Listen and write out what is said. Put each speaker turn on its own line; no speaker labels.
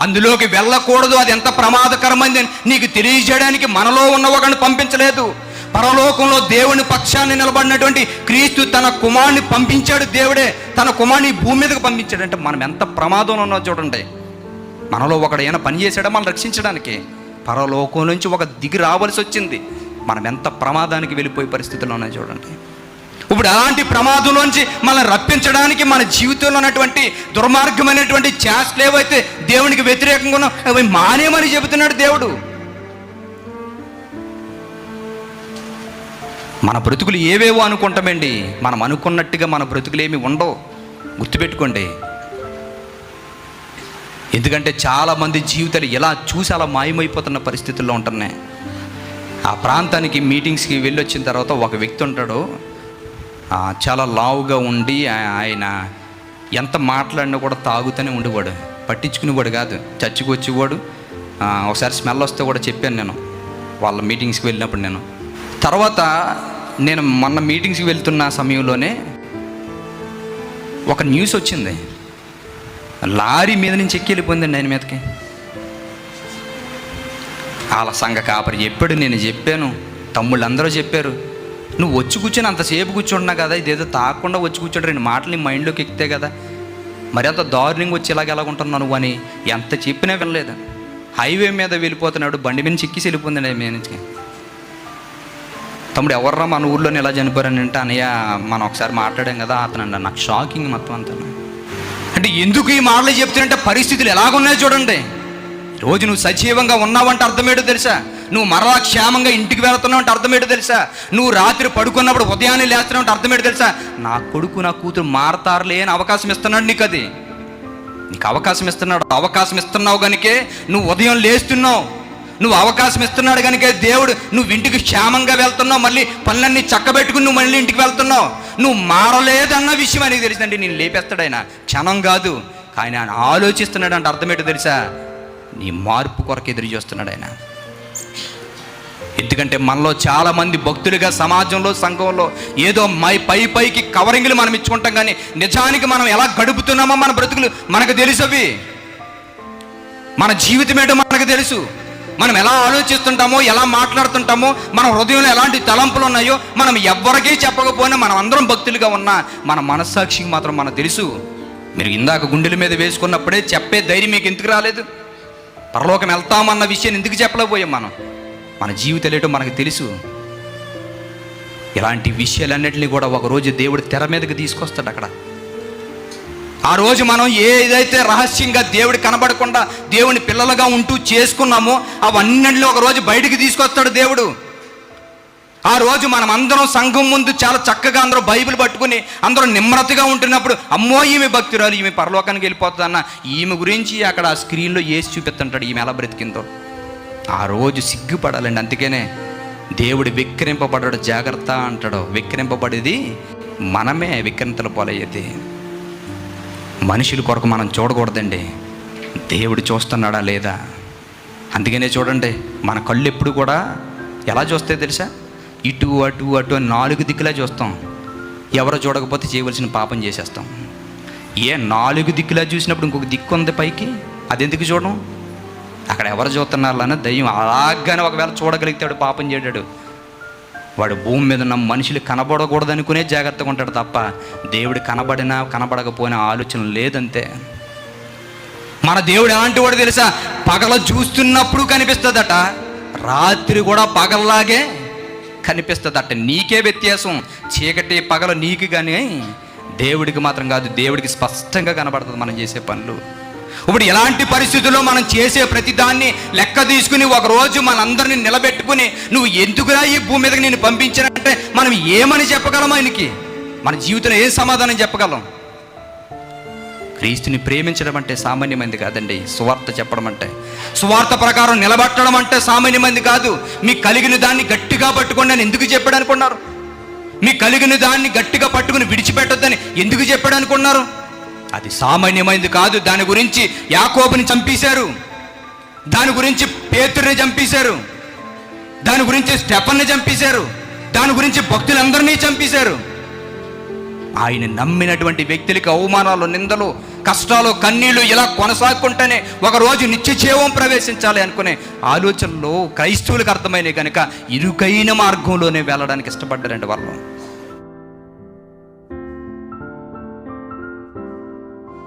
అందులోకి వెళ్ళకూడదు అది ఎంత ప్రమాదకరమైంది అని నీకు తెలియజేయడానికి మనలో ఉన్న ఒకరిని పంపించలేదు. పరలోకంలో దేవుని పక్షాన్ని నిలబడినటువంటి క్రీస్తు తన కుమారుని పంపించాడు దేవుడే. తన కుమారుని భూమి మీదకి పంపించాడు అంటే మనం ఎంత ప్రమాదంలో ఉన్నా చూడండి. మనలో ఒకడు ఏమైనా పని చేశాడో మనం రక్షించడానికి? పరలోకం నుంచి ఒక దిగి రావాల్సి వచ్చింది. మనం ఎంత ప్రమాదానికి వెళ్ళిపోయే పరిస్థితుల్లో ఉన్నాయి చూడండి. ఇప్పుడు అలాంటి ప్రమాదంలోంచి మనల్ని రప్పించడానికి మన జీవితంలో ఉన్నటువంటి దుర్మార్గమైనటువంటి చేష్టలు ఏవైతే దేవునికి వ్యతిరేకంగా ఉన్నా అవి మానేమని చెబుతున్నాడు దేవుడు. మన బ్రతుకులు ఏవేవో అనుకుంటామండి. మనం అనుకున్నట్టుగా మన బ్రతుకులు ఏమి ఉండవు. గుర్తుపెట్టుకోండి. ఎందుకంటే చాలామంది జీవితాలు ఎలా చూసి అలా మాయమైపోతున్న పరిస్థితుల్లో ఉంటున్నాయి. ఆ ప్రాంతానికి మీటింగ్స్కి వెళ్ళి వచ్చిన తర్వాత ఒక వ్యక్తి ఉంటాడు. చాలా లావుగా ఉండి ఆయన ఎంత మాట్లాడినా కూడా తాగుతూనే ఉండేవాడు. పట్టించుకునేవాడు కాదు. చర్చికి వచ్చేవాడు. ఒకసారి స్మెల్ వస్తే కూడా చెప్పాను నేను. వాళ్ళ మీటింగ్స్కి వెళ్ళినప్పుడు నేను. తర్వాత నేను మొన్న మీటింగ్స్కి వెళ్తున్న సమయంలోనే ఒక న్యూస్ వచ్చింది. లారీ మీద నుంచి ఎక్కి వెళ్ళిపోయిందండి ఆయన మీదకి. వాళ్ళ సంఘ కాపరి చెప్పాడు నేను చెప్పాను. తమ్ముళ్ళు అందరూ చెప్పారు. నువ్వు వచ్చి కూర్చొని అంతసేపు కూర్చుంటున్నా కదా ఇదేదో తాకుండా వచ్చి కూర్చోడు రెండు మాటలు నీ మైండ్లోకి ఎక్కితే కదా. మరి అంత దారుణంగా వచ్చి ఇలాగ ఎలాగుంటున్నావు నువ్వు అని ఎంత చెప్పినా వినలేదు. హైవే మీద వెళ్ళిపోతున్నాడు బండి మీద చిక్కి వెళ్ళిపోతున్నాడు మీ నుంచి. తమ్ముడు ఎవర్రా మన ఊర్లోనే ఎలా చనిపోయారని అంటే అనయ్య మనం ఒకసారి మాట్లాడాం కదా అతను నాకు షాకింగ్ మొత్తం అంతా. అంటే ఎందుకు ఈ మాటలు చెప్తున్నంటే పరిస్థితులు ఎలాగున్నాయో చూడండి. రోజు నువ్వు సజీవంగా ఉన్నావంటే అర్థమేటో తెలుసా? నువ్వు మరలా క్షేమంగా ఇంటికి వెళ్తున్నావు అంటే అర్థమేటో తెలుసా? నువ్వు రాత్రి పడుకున్నప్పుడు ఉదయాన్నే లేస్తున్నావు అంటే అర్థమేటో తెలుసా? నా కొడుకు నా కూతురు మారతారులే అని అవకాశం ఇస్తున్నాడు నీకు అది. నీకు అవకాశం ఇస్తున్నాడు అవకాశం ఇస్తున్నావు కనుకే నువ్వు ఉదయం లేస్తున్నావు. నువ్వు అవకాశం ఇస్తున్నాడు కనుక దేవుడు నువ్వు ఇంటికి క్షేమంగా వెళ్తున్నావు మళ్ళీ పనులన్నీ చక్కబెట్టుకుని నువ్వు మళ్ళీ ఇంటికి వెళ్తున్నావు. నువ్వు మారలేదన్న విషయం అనేది తెలిసిందండి. నేను లేపేస్తాడు ఆయన. క్షణం కాదు. కానీ ఆయన ఆలోచిస్తున్నాడు అంటే అర్థమేటో తెలుసా? నీ మార్పు కొరకు ఎదురు చూస్తున్నాడు ఆయన. ఎందుకంటే మనలో చాలా మంది భక్తులుగా సమాజంలో సంఘంలో ఏదో మై పై పైకి కవరింగ్లు మనం ఇచ్చుకుంటాం కానీ నిజానికి మనం ఎలా గడుపుతున్నామో మన బ్రతుకులు మనకు తెలుసవి మన జీవితం ఏంటో మనకు తెలుసు. మనం ఎలా ఆలోచిస్తుంటామో ఎలా మాట్లాడుతుంటామో మన హృదయంలో ఎలాంటి తలంపులు ఉన్నాయో మనం ఎవ్వరికీ చెప్పకపోయినా మనం అందరం భక్తులుగా ఉన్నా మన మనస్సాక్షికి మాత్రం మనకు తెలుసు. మీరు ఇందాక గుండెల మీద వేసుకున్నప్పుడే చెప్పే ధైర్యం మీకు ఎందుకు రాలేదు? పరలోకం వెళ్తామన్న విషయం ఎందుకు చెప్పలేకపోయాం మనం? మన జీవితం లేటో మనకు తెలుసు. ఇలాంటి విషయాలన్నింటినీ కూడా ఒకరోజు దేవుడు తెర మీదకి తీసుకొస్తాడు అక్కడ. ఆ రోజు మనం ఏదైతే రహస్యంగా దేవుడు కనబడకుండా దేవుని పిల్లలుగా ఉంటూ చేసుకున్నామో అవన్నీ ఒక రోజు బయటికి తీసుకొస్తాడు దేవుడు. ఆ రోజు మనం అందరం సంఘం ముందు చాలా చక్కగా అందరూ బైబిల్ పట్టుకుని అందరూ నిమ్రతగా ఉంటున్నప్పుడు అమ్మో ఈమె భక్తురాలు ఈమె పరలోకానికి వెళ్ళిపోతుందన్న ఈమె గురించి అక్కడ ఆ స్క్రీన్లో వేసి చూపిస్తుంటాడు ఈమె ఎలా బ్రతికిందో. ఆ రోజు సిగ్గుపడాలండి అందుకనే. దేవుడు విక్రింపబడడు జాగ్రత్త అంటాడు. విక్రింపబడేది మనమే విక్రింతల పాలయ్యేది. మనుషుల కొరకు మనం చూడకూడదండి. దేవుడు చూస్తున్నాడా లేదా? అందుకనే చూడండి మన కళ్ళు ఎప్పుడు కూడా ఎలా చూస్తాయి తెలుసా? ఇటు అటు అటు అని నాలుగు దిక్కులా చూస్తాం. ఎవరు చూడకపోతే చేయవలసిన పాపం చేసేస్తాం. ఏ నాలుగు దిక్కులా చూసినప్పుడు ఇంకొక దిక్కు ఉంది పైకి? అది ఎందుకు చూడడం? అక్కడ ఎవరు చూస్తున్నారు అన్న దయ్యం అలాగానే ఒకవేళ చూడగలిగితాడు పాపం చేయడాడు. వాడు భూమి మీద ఉన్న మనుషులు కనబడకూడదనుకునే జాగ్రత్తగా ఉంటాడు తప్ప దేవుడు కనబడినా కనబడకపోయినా ఆలోచన లేదంతే. మన దేవుడు ఎలాంటి వాడు తెలుసా? పగల చూస్తున్నప్పుడు కనిపిస్తుందట. రాత్రి కూడా పగల్లాగే కనిపిస్తుందట. నీకే వ్యత్యాసం. చీకటి పగల నీకు కానీ దేవుడికి మాత్రం కాదు. దేవుడికి స్పష్టంగా కనబడుతుంది మనం చేసే పనులు. ఇప్పుడు ఎలాంటి పరిస్థితుల్లో మనం చేసే ప్రతిదాన్ని లెక్క తీసుకుని ఒకరోజు మనందరినీ నిలబెట్టుకుని నువ్వు ఎందుకురా ఈ భూమి మీదకి నేను పంపించానంటే మనం ఏమని చెప్పగలం ఆయనకి? మన జీవితంలో ఏం సమాధానం చెప్పగలం? క్రీస్తుని ప్రేమించడం అంటే సామాన్యమైంది కాదండి సువార్త చెప్పడం అంటే. సువార్త ప్రకారం నిలబట్టడం అంటే సామాన్యమైంది కాదు. మీకు కలిగిన దాన్ని గట్టిగా పట్టుకోండి అని ఎందుకు చెప్పాడు అనుకున్నారు? మీకు కలిగిన దాన్ని గట్టిగా పట్టుకుని విడిచిపెట్టొద్దని ఎందుకు చెప్పాడు అనుకున్నారు? అది సామాన్యమైనది కాదు. దాని గురించి యాకోబుని చంపేశారు. దాని గురించి పేతుడిని చంపేశారు. దాని గురించి స్టెఫన్ని చంపేశారు. దాని గురించి భక్తులందరినీ చంపేశారు. ఆయన నమ్మినటువంటి వ్యక్తులకి అవమానాలు నిందలు కష్టాలు కన్నీళ్ళు ఇలా కొనసాగుకుంటేనే ఒకరోజు నిత్య జీవం ప్రవేశించాలి అనుకునే ఆలోచనలో క్రైస్తవులకు అర్థమైనవి కనుక ఇరుకైన మార్గంలోనే వెళ్ళడానికి ఇష్టపడ్డారండి వాళ్ళు.